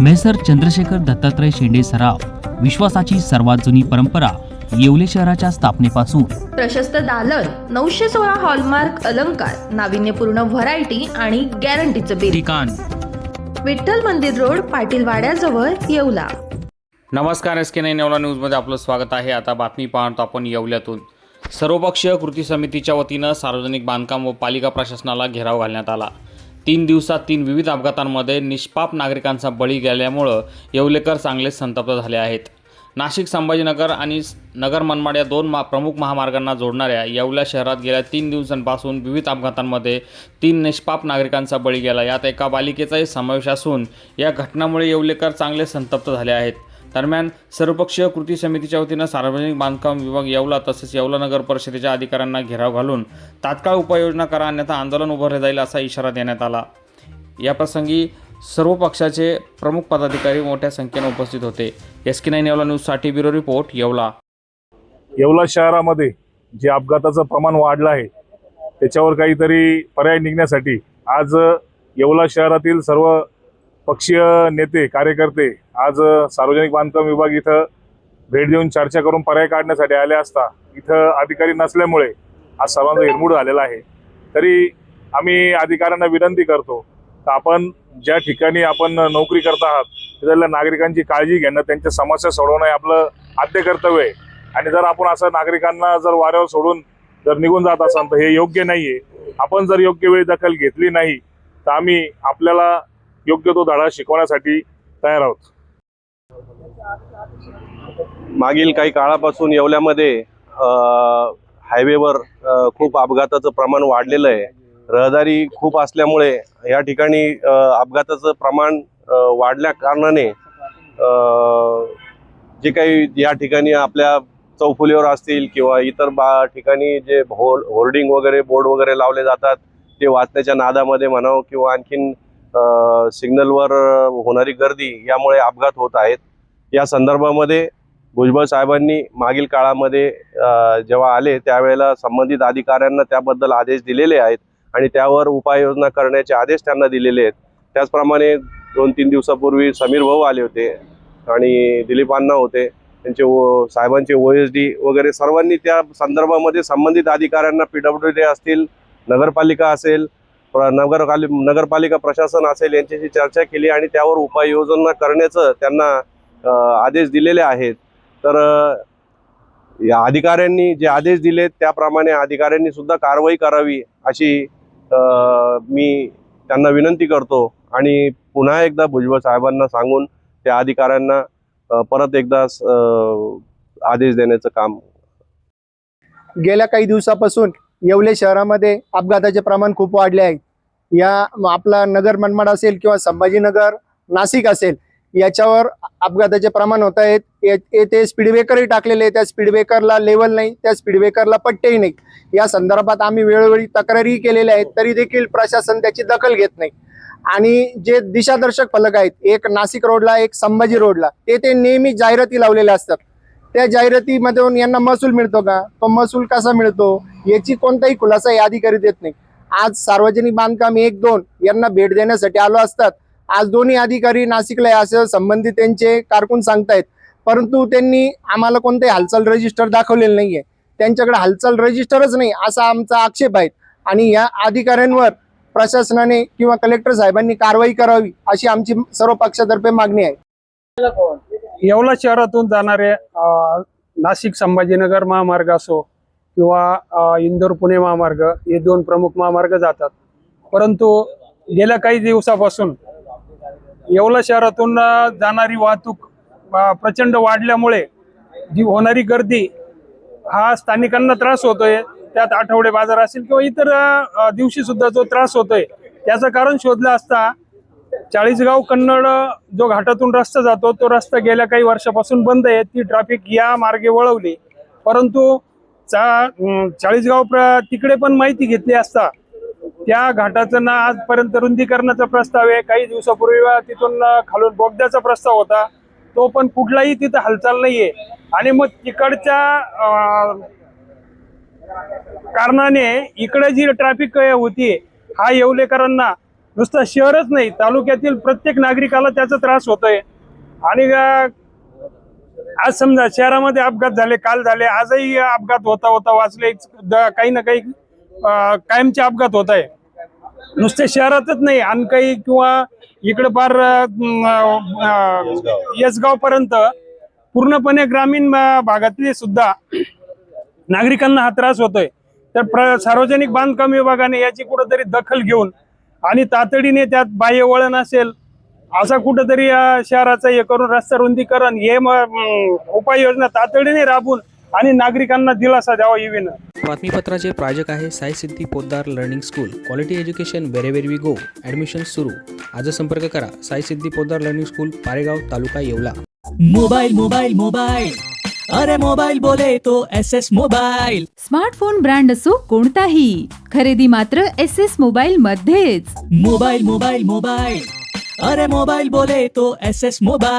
Measure Chandrashekhar Dattatray शेंडे सराव विश्वासाची सर्वात जुनी परंपरा येवले शहराच्या स्थापनेपासून. प्रशस्त दालन नऊशे सोळा हॉलमार्क अलंकार नाविन्यपूर्ण व्हरायटी आणि गॅरंटीचं बिल ठिकाण. विठ्ठल मंदिर रोड पाटील वाड्याजवळ येवला. नमस्कार एस के नाईन येवला न्यूजमध्ये आपलं स्वागत आहे. आता बातमी पाहतो आपण येवल्यातून. सर्वपक्षीय कृती समितीच्या वतीनं सार्वजनिक बांधकाम व पालिका प्रशासनाला घेराव घालण्यात आला. तीन दिवसात तीन विविध अपघातांमध्ये निष्पाप नागरिकांचा बळी गेल्यामुळं येवलेकर चांगलेच संतप्त झाले आहेत. नाशिक संभाजीनगर आणि नगर मनमाड या दोन मा प्रमुख महामार्गांना जोडणाऱ्या येवल्या शहरात गेल्या तीन दिवसांपासून विविध अपघातांमध्ये तीन निष्पाप नागरिकांचा बळी गेला. यात एका बालिकेचाही समावेश असून या घटनामुळे येवलेकर चांगले संतप्त झाले आहेत. दरम्यान सर्वपक्षीय कृती समितीच्या वतीनं सार्वजनिक बांधकाम विभाग येवला तसेच येवला नगर परिषदेच्या अधिकाऱ्यांना घेराव घालून तात्काळ उपाययोजना करा अन्यथा आंदोलन उभारले जाईल असा इशारा देण्यात आला. याप्रसंगी सर्व पक्षाचे प्रमुख पदाधिकारी मोठ्या संख्येने उपस्थित होते. एस के नाईन येवला न्यूजसाठी ब्युरो रिपोर्ट येवला. येवला शहरामध्ये जे अपघाताचं प्रमाण वाढलं आहे त्याच्यावर काहीतरी पर्याय निघण्यासाठी आज येवला शहरातील सर्व पक्षीय नेते कार्यकर्ते आज सार्वजनिक बांधकाम विभाग इथं भेट देऊन चर्चा करून पर्याय काढण्यासाठी आले असता इथं अधिकारी नसल्यामुळे आज सर्वांचा हिरमूड झालेला आहे. तरी आम्ही अधिकाऱ्यांना विनंती करतो तर आपण ज्या ठिकाणी आपण नोकरी करत आहात तिथल्या नागरिकांची काळजी घेणं त्यांच्या समस्या सोडवणं हे आपलं आद्य कर्तव्य आहे. आणि जर आपण असं नागरिकांना जर वाऱ्यावर सोडून जर निघून जात असाल तर हे योग्य नाही आहे आपण जर योग्य वेळी दखल घेतली नाही तर आम्ही आपल्याला योग्य तो धडा शिकवण्यासाठी तयार आहोत. मागील काही काळापासून येवल्यामध्ये हायवेवर खूप अपघाताचं प्रमाण वाढलेलं आहे. रहदारी खूप असल्यामुळे या ठिकाणी अपघाताचं प्रमाण वाढल्या कारणाने जे काही या ठिकाणी आपल्या चौफुलीवर असतील किंवा इतर बा ठिकाणी जे होल होर्डिंग वगैरे बोर्ड वगैरे लावले जातात ते वाचण्याच्या नादामध्ये म्हणावं किंवा आणखीन सिग्नलवर होणारी गर्दी यामुळे अपघात होत आहेत. या संदर्भामध्ये भुजबळ साहेबांनी मागील काळामध्ये जेव्हा आले त्यावेळेला संबंधित अधिकाऱ्यांना त्याबद्दल आदेश दिलेले आहेत आणि त्यावर उपाययोजना करण्याचे आदेश त्यांना दिलेले आहेत. त्याचप्रमाणे दोन तीन दिवसापूर्वी समीर भाऊ आले होते आणि दिलीपांना होते. त्यांचे ओ साहेबांचे ओ एस डी वगैरे सर्वांनी त्या संदर्भामध्ये संबंधित अधिकाऱ्यांना पी डब्ल्यू डी असतील नगरपालिका असेल प्र- नगरपालि नगरपालिका प्रशासन असेल यांच्याशी चर्चा केली आणि त्यावर उपाययोजना करण्याचं त्यांना आदेश दिलेले आहेत. तर या अधिकाऱ्यांनी जे आदेश दिले त्याप्रमाणे अधिकाऱ्यांनी सुद्धा कारवाई करावी अशी मी त्यांना विनंती करतो. आणि पुन्हा एकदा भुजबळ साहेबांना सांगून त्या अधिकाऱ्यांना परत एकदा आदेश देण्याचं काम गेल्या काही दिवसापासून येवले शहरामध्ये अपघाताचे प्रमाण खूप वाढले आहे. या आपला नगर मनमाड असेल किंवा संभाजीनगर नाशिक असेल याच्यावर अपघाताचे प्रमाण होत आहेत. ये- येथे स्पीड ब्रेकरही टाकलेले त्या स्पीड ब्रेकरला लेवल नाही त्या स्पीड ब्रेकरला पट्टेही नाही. या संदर्भात आम्ही वेळोवेळी तक्रारी केलेल्या आहेत तरी देखील प्रशासन त्याची दखल घेत नाही. आणि जे दिशादर्शक फलक आहेत एक नाशिक रोडला एक संभाजी रोडला ते ते नेहमी जाहिराती लावलेल्या असतात. त्या जाहिरातीमधून यांना महसूल मिळतो का? तो महसूल कसा मिळतो? याची कोणताही खुलासा या अधिकारी देत नाही. आज सार्वजनिक बांधकाम एक दोन यांना भेट देण्यासाठी आलो असतात. आज दोन्ही अधिकारी नाशिकला आहे असं संबंधित त्यांचे कारकून सांगतायत. परंतु त्यांनी आम्हाला कोणतेही हालचाल रजिस्टर दाखवलेलं नाहीये. त्यांच्याकडे हालचाल रजिस्टरच नाही असा आमचा आक्षेप आहे. आणि या अधिकाऱ्यांवर प्रशासनाने किंवा कलेक्टर साहेबांनी कारवाई करावी अशी आमची सर्व पक्षातर्फे मागणी आहे. येवला शहरातून जाणारे नाशिक संभाजीनगर महामार्ग असो किंवा इंदोर पुणे महामार्ग हे दोन प्रमुख महामार्ग जातात. परंतु गेल्या काही दिवसापासून येवला शहरातून जाणारी वाहतूक प्रचंड वाढल्यामुळे जी होणारी गर्दी हा स्थानिकांना त्रास होतोय. त्यात आठवडे बाजार असेल किंवा इतर दिवशी सुद्धा जो त्रास होतोय त्याचं कारण शोधलं असता चाळीसगाव कन्नड जो घाटातून रस्ता जातो तो रस्ता गेल्या काही वर्षापासून बंद आहे. ती ट्रॅफिक या मार्गे वळवली. परंतु चा चाळीसगाव प्र तिकडे पण माहिती घेतली असता त्या घाटाचं ना आजपर्यंत रुंदीकरणाचा प्रस्ताव आहे. काही दिवसापूर्वी तिथून खालून बोगद्याचा प्रस्ताव होता. तो पण कुठलाही तिथं हालचाल नाहीये. आणि मग तिकडच्या कारणाने इकडे जी ट्रॅफिक होती हा येवलेकरांना नुसतं शहरच नाही तालुक्यातील प्रत्येक नागरिकाला त्याचा त्रास होतोय. आणि आज समजा शहरामध्ये अपघात झाले काल झाले आजही अपघात होता होता वाचले काही ना काही कायमचे अपघात होत आहे. नुसते शहरातच नाही आणि काही किंवा इकडे फार येसगाव पर्यंत पूर्णपणे ग्रामीण भागातले सुद्धा नागरिकांना हा त्रास होतोय. तर प्र सार्वजनिक बांधकाम विभागाने याची कुठंतरी दखल घेऊन आणि तातडीने त्यात बाह्य वळण असेल असा कुठंतरी अं, शहराचा हे करून रस्ता रुंदीकरण हे उपाययोजना तातडीने राबून आणि नागरिकांना दिलासा द्यावा ही विनंती. बातमीपत्राचे प्रायोजक आहे Sai Siddhi Poddar learning school. Quality education wherever we go. Admission सुरू. आज संपर्क करा Sai Siddhi Poddar learning school Paregaon taluka Yeola. Mobile mobile mobile अरे मोबाइल बोले तो S S mobile smartphone brand असो कोणताही. खरेदी मात्र एस एस मोबाईल मध्येच. मोबाइल मोबाइल मोबाइल अरे मोबाइल बोले तो एस एस मोबाइल